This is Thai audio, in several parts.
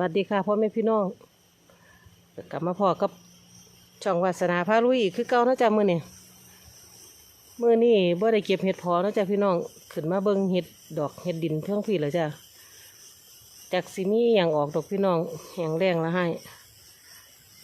วัสดีค่ะพ่อแม่พี่น้องกลับมาพอกับช่องวาสนาพาลุยอีกคือเก่าเนะจ๊ะมื้อนี้มื้อนี้บ่ได้เก็บเห็ดพอเนะจ๊ะพี่น้องขึ้นมาเบิ่งเห็ดดอกเห็ดดินเพิ่งพี่แล้วจ้ะจากสิมีอย่างออกดอกพี่น้องแห้งแรงละให้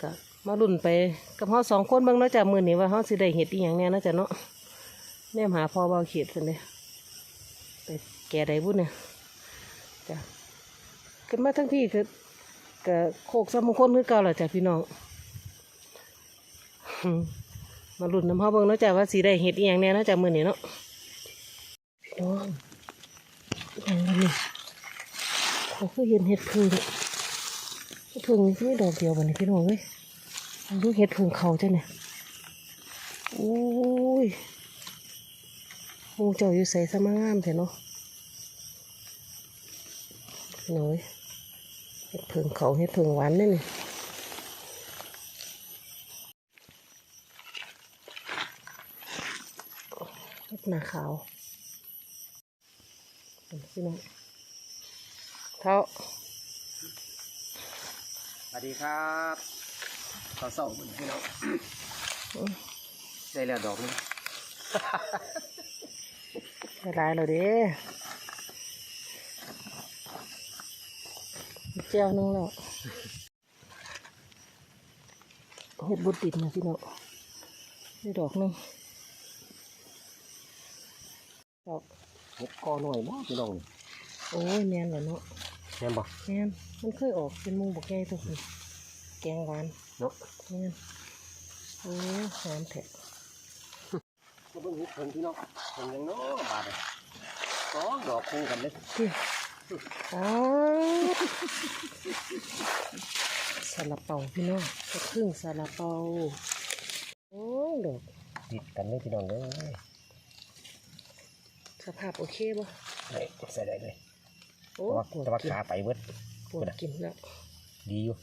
ก็มาลุ่นไปกับเฮาสองคนเบิ่งเนะจ๊ะมือนี้ว่าเฮาสิได้เห็ดอีหยังแน่เนะจ๊ะเนาะแนมหาพอเบาเขียดเพิ่นเด้ไปแก่ใดบุญเนี่ยจ้ะ ขึ้นมาทั้งพี่คือก็โคกสมงคลคือเก่าแหละจ้ะพี่น้องมมาลุ้นน้ำพ่อเบิ่งเนาะจ้ะว่าสีได้เห็ดอีหยังแน่เนะจ้ะมื้อนี้เนาะพี่น้องอหยังกันนี่เขาคือเห็นเห็ดพึ่งเห็ดพึ่งนี่ดอกเดียวบัดนี้พี่น้องเว้ยดูเห็ดพึ่งเขาจ้ะเนี่ยโอ้ยหมูเจ้าอยู่ใส่สมางามแท้เนาะหน่อย เห็ดเพิงเขาเห็ดเพิงหวานนี่นี่เห็ดหนาขาวพี่น้องเท้าสวัสดีครับขอเสาร์มือพี่น้องได้แล้วดอกนึงละลายแล้วเด้ เจ้านึงแล้วเห็ดบุดดินนะพี่น้องนี่ดอกหนึงดอกเห็ดกอหน่อยมากพี่น้องโอ้ยแมนเหรอเนาะแม่นบ่แม่นมันเคยออกเป็นหมูบกแก่ตัวนี้แกงหวานเนาะแม่นโอ้ยหอมแท้มาเบิ่งเห็ดเพิ่งพี่น้องเพิ่งยังเนาะบาดเลยสองดอกคู่กันเลย ที่อ้าวซาลาเปาพี่น้องก็ครึ่งซาลาเปาโอ้ยดอกติดกันเลยพี่น้องเลยสภาพโอเคบ่ได้ใส่ได้เลยโอ้แต่ว่าปวดแต่ว่ากินขาไปเบิดปวดกินแล้วดีอยู่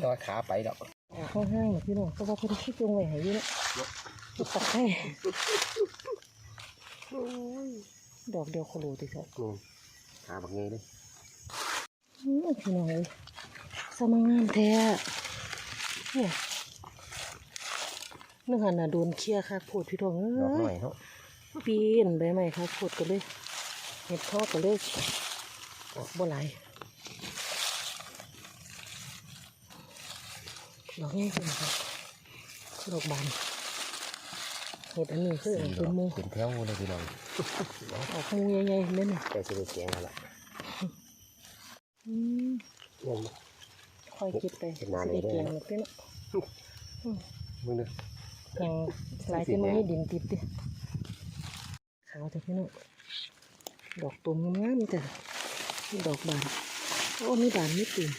แต่ว่าขาไปดอกออกข้างห้างๆนะพี่น้องเพราะว่าเพิ่นคิดลงไว้ให้อยู่แล้วตักให้โอ้ยดอกเดียวโคโลติครับนู่น ขาบักเงยเลยอื้อพี่น้องเลยสมังงามแท้เนี่ยนึกหันน่ะโดนเคลียร์ค่ะโพดพี่ทองเอ้ดอกหน่ยอยเนาะปีนใบไม้ค่ะโพดกันเลยเห็ดทอดกันเลยออกบ่ไหลายดอกนี้คืออะไรดอกบาน เห็ดอันนี้คืออันสี่ดเป็อนกหมูเป็นแถวเลยพี่น้องออกหมูใหญ่ๆนั่นน่ะแต่สิได้แกงแล้วล่ะอืมเงินค่อยคิดไปเห็สินหน้าได้นี่ด้วยเกียงนะหมดพี่เนาะมึงเด้อยังหลายที่มันมีดินติดดิขาวแต่พี่น้องดอกตุ่มงามๆจ้ะมีดอกบานโอ้มีบานมีตุ่ม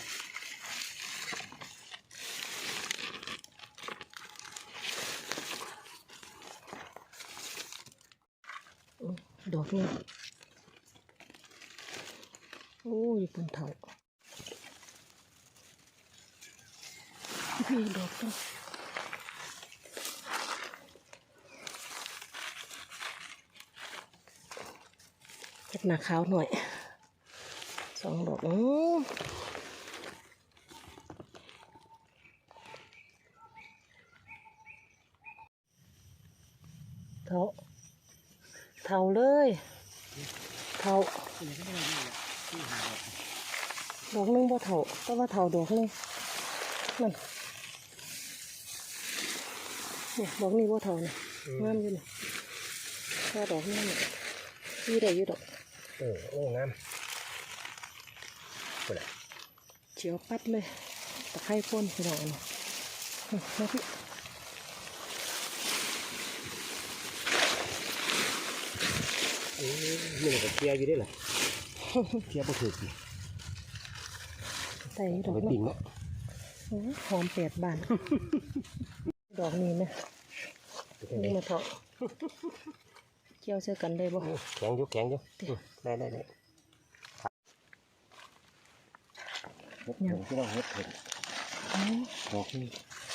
อื มดอกนี้โอ้ยปุ่นเถาพี่ดอกต้องเก็บหนาขาวหน่อยสองดอกอื้อเท่าเท่าเลย เท่าดอกหนึงบ่เท่าแต่ว่าเท่าดอกหนึงนั่นเนี่ยดอกนี้บ่เท่าเนี่ยงามอยู่เนี่ยถ้าดอกนี้เนี่ยยี่ได้อยู่ดอกเออโอ้งามกูละเจียวปัดเลยตะไคร้พ่นพี่น้องอันนี้อื้อมาพี่ เอ้ยมันก็เคลียร์อยู่ได้ล่ะเคลียร์บ่ถูกดิใส่ดอกไปเนาะปิ่งเนาะอื้อหอมแปดบาน ดอกนี้ไหมนี่มาเถอะเจียวเชื่อกันได้บ่แข็งอยู่แข็งอยู่อืมได้ได้ได้เฮ็ดเห็นที่เราเฮ็ดเห็นอ๋อดอกนี่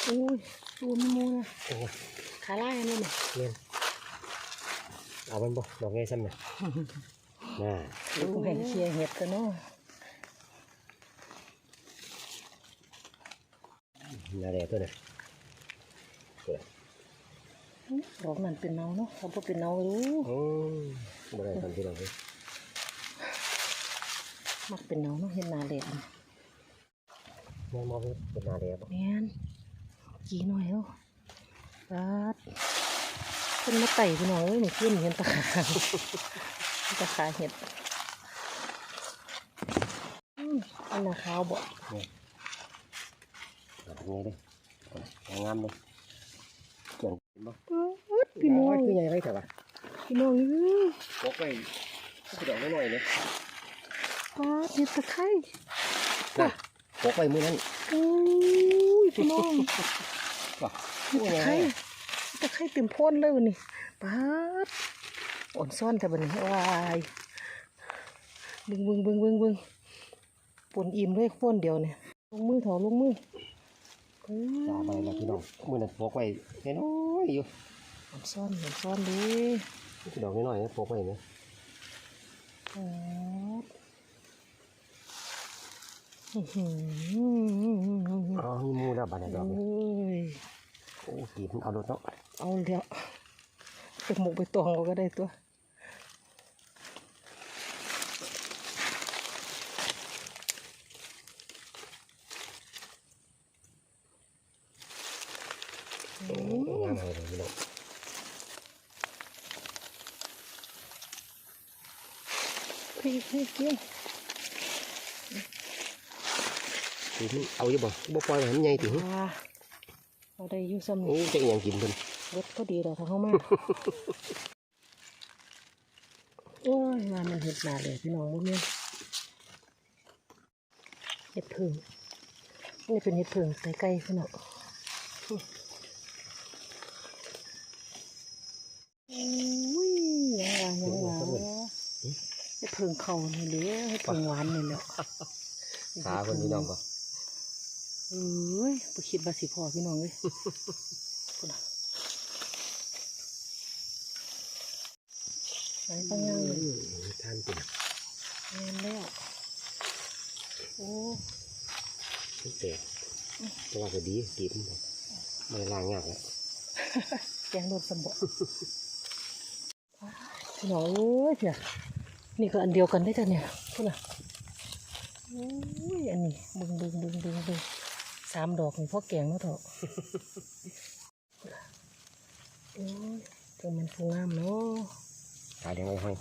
อุ้ยตัวมีมูนะโอ้ยขาลายอันนั้นน่ะเล่น เอามันบ่ดอกไงซ้ำเนี่ยน่าดูแห่งเชียร์เห็ดกันเนาะนาแดตัวนี้ดอกนั่นเป็นเนาเนาะเขาบ่เป็นเนารู้โอ้บ่ได้ทันพี่น้องเลยมักเป็นเนาเนาะเห็นหนาแหลมมองมองเป็นนาแดบ่แม่นกี่หน่อยเนาะรัด เป็นมาไต่พี่น้องเอ้ยหนูขึ้นเห็นตะขาตะขาเห็ดอืมอันนาขาวบ่แบบนี้เลยงามเลยเขียนเห็นบ่ปึ๊ดพี่น้องคือใหญ่ไรแต่ว่าพี่น้องเอ้ยปกไปก็ดอกน้อยๆเลยปลาเห็ดตะไคร้นะปกไปมื้อนั้นโอ้ยพี่น้องว่ะเห็ดตะไคร้ ตะไคร้เต็มโพ่นเลยวันนี้ปลาดอ่อนซ่อนแต่บัดนี้วายบึงบึงบึงบึงบึงปนอิ่มด้วยโพ่นเดียวเนี่ยลงมือเถอะลงมือเอ้ยตาไปแล้วพี่น้องมื้อนั้นปกไปน้อยๆอยู่อ่อนซ่อนอ่อนซ่อนดิดอกน้อยๆนะปกไปเนี่ยปาดอื้อหืออ๋อมีหมูแล้วบัดนี้ดอกโอ้นี้ย โอ้กีบมันเอารถเนาะเอาเดี๋ยวไปหมกไปตองเอาก็ได้ตัวโอ้งามเลยพี่น้องพี่พี่เกี้ยงคือมันเอาอยู่บ่บ่ปล่อยให้มันใหญ่ถึงว้า เอาได้อยู่ซ้ำโอ้นี่จะอิหยังกินเพิ่นรถก็ดีเราทางเข้ามาโอ้ยมามันเห็ดหนาเลยพี่น้องบ่แม่นเห็ดผึ่งนี่เป็นเห็ดผึ่งไกลๆพี่น้องอุ้ยยังว่ายังว่าเห็ดผึ่งเขานี่เลยเห็ดผึ่งหวานนี่แหละขาเพิ่นพี่น้องบ่ เอ้ยบ่คิดว่าสิพอพี่น้องเลยพุ่นน่ะไหนปังยังเลยทานเป็นแม่นแล้วโอ้มันแตกแต่ว่าก็ดีกีบมันบ่ไม่ได้ล้างยากแล้วแกงโดนสมบพี่น้องเอ้ยเพี่ยนี่ก็อันเดียวกันได้จ้ะเนี่ยพุ่นน่ะโอ้ยอันนี้บึงบึงบึงบึงบึง สามดอกนี่พ่อแกงแล้วเถอะพุ่นน่ะโอ้ยเธอมันฟูงามเนาะขาแดงไว้ห้อย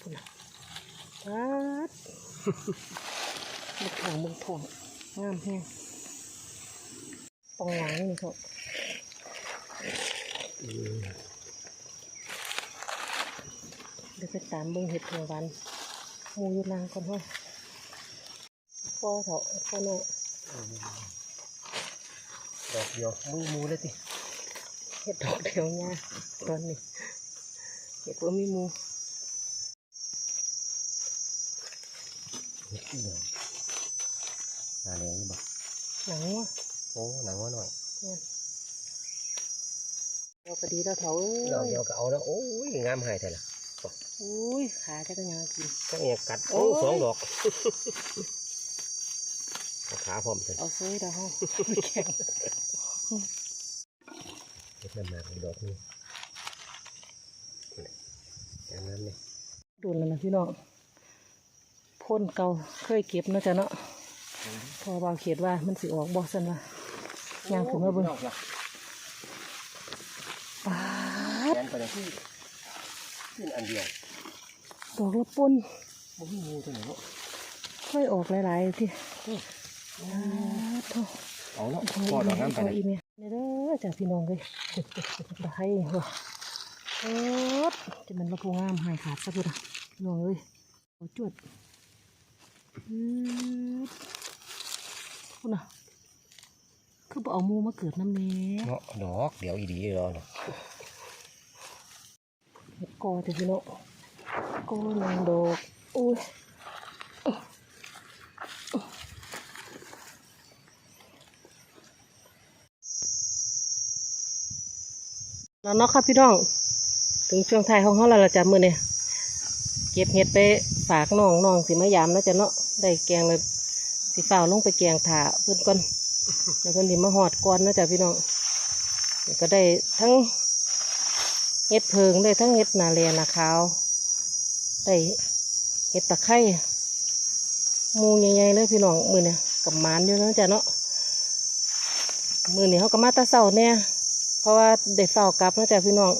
พุ่นน่ะปัดมึกถ่างมึกถ่องงามแห้งปองหวานนี่เขาเดี๋ยวไปตามเบิ่งเห็ดเผือกหวาน หมูอยูนางก่อนเฮ้ยพ่อเถอะพ่อโน่ดอกเดียวมือมูเลยติเห็ดดอกเดียวเนี่ยตอนนี้เห็ดว่ามีมูเฮ็ดอีหยังหนาแดงบ่หนังวะโอ้หนังว่าหน่อยเราก็ดีแล้วเถอะเอ้ดอกยเดียวก็เอาแล้วโอ้ยงามหายแท้ล่ะ อุ้ยขาจะกันยังกินก็เอียกัดโอ้โอ้ยสองดอกเอาขาพร้อมกันเอาซื้อดาวแข็งเฮ็ดน้ำหมากอีกดอกหนึงนี่อย่างนั้นเลยดูแล้วนะพี่น้องพ่นเก่าเคยเก็บเนาะจ้ะเนาะพอเบาเขียดว่ามันสิออกบ่สันว่าย่างขึ้นมาเบิ่งปาดแกนไปเลยที่ขึ้นอันเดียว ดอกละป่นบ่มีงูตัวไหนเนาะค่อยออกหลายๆที่ปาดโถ่เอาเนาะพพอดอกน้ำไปพอเลยอีเมลเด้อจ้ะพี่น้องเลยตะไคร้หัวโอ๊ดจะเป็นระพูงามหายขาดซะพุ่นอะพี่น้องเอ้ยขอจวดอืดพุ่นอะคือบ่เอาหมูมาเกิดน้ำเนี้เนาะดอกเดี๋ยวอีดีรอเนาะเห็ดกอจ้ะพี่น้อง กอหนึ่งดอกโอ้ยแล้วเนาะค่ะพี่น้อง ถึงช่วงท้ายของเขาเราจะมือเนี่ยเก็บเห็ดไปฝากน้องน้องสิมายามแล้วจ้ะเนาะได้แกงเลยสิฝ้าลงไปแกงถาเพื่อนก่อนแล้วเพื่อนดิมาหอดก่อนนะจ้ะพี่น้องก็ได้ทั้งเห็ดเพิงได้ทั้งเห็ดนาเรียนาขาว ได้เห็ดตะไคร้มูใหญ่ๆเลยพี่น้องมือเนี่ยกับหมานอยู่นะจ้ะเนาะมือนี่เขาก็มาตะเสาเนี่ยเพราะว่าได้เฝ้ากลับนะจ้ะพี่น้อง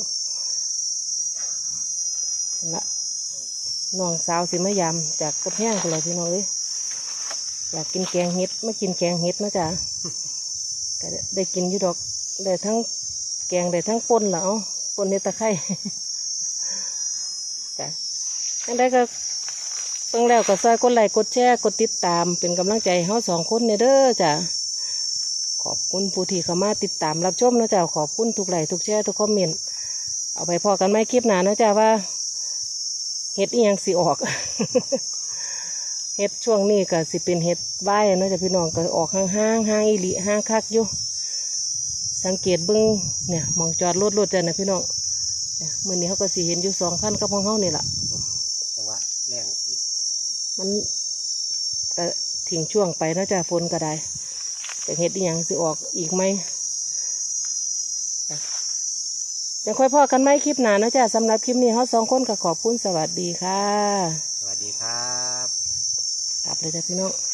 ละน้องสาวสิมายามจากกระแพงกันเลยพี่น้องเอ้ยอยากกินแกงเห็ดไม่กินแกงเห็ดนะจ้ะก็ได้กินอยู่ดอกได้ทั้งแกงได้ทั้งป่นแล้วป่นเห็ดตะไคร้ ยังได้ก็เพิ่งแล้วก็ซอยกดไลค์กดแชร์กดติดตาม เป็นกำลังใจให้เราสองคนเนี่ยเด้อจ้ะขอบคุณผู้ที่เข้ามาติดตามรับชมนะจ๊ะขอบคุณทุกไลค์ทุกแชร์ทุกคอมเมนต์เอาไปพอกันไหมคลิปหนานะจ๊ะว่าเห็ดอียังสิออก เห็ดช่วงนี้ก็สิเป็นเห็ดใบนะจ๊ะพี่น้องก็ออกห้างห้างห้างอีหลีห้างคักอยู่ สังเกตเบิ้งเนี่ยมองจอดรถรถจ้ะนะพี่น้องเมื่อนี้เขาก็สิเห็นอยู่สองขั้นกับของเขานี่แหละ จังหวะแรงอีก มันก็ทิ้งช่วงไปเนาะจ้ะฝนก็ได้แต่เห็ดอหย่างสิออกอีกไหมจ้ะยังค่อยพอกันไหมคลิปหน้าเนาะจ้ะสำหรับคลิปนี้เขาสองคนก็ขอบคุณสวัสดีค่ะ สวัสดีครับกลับเลยจ้ะพี่น้องค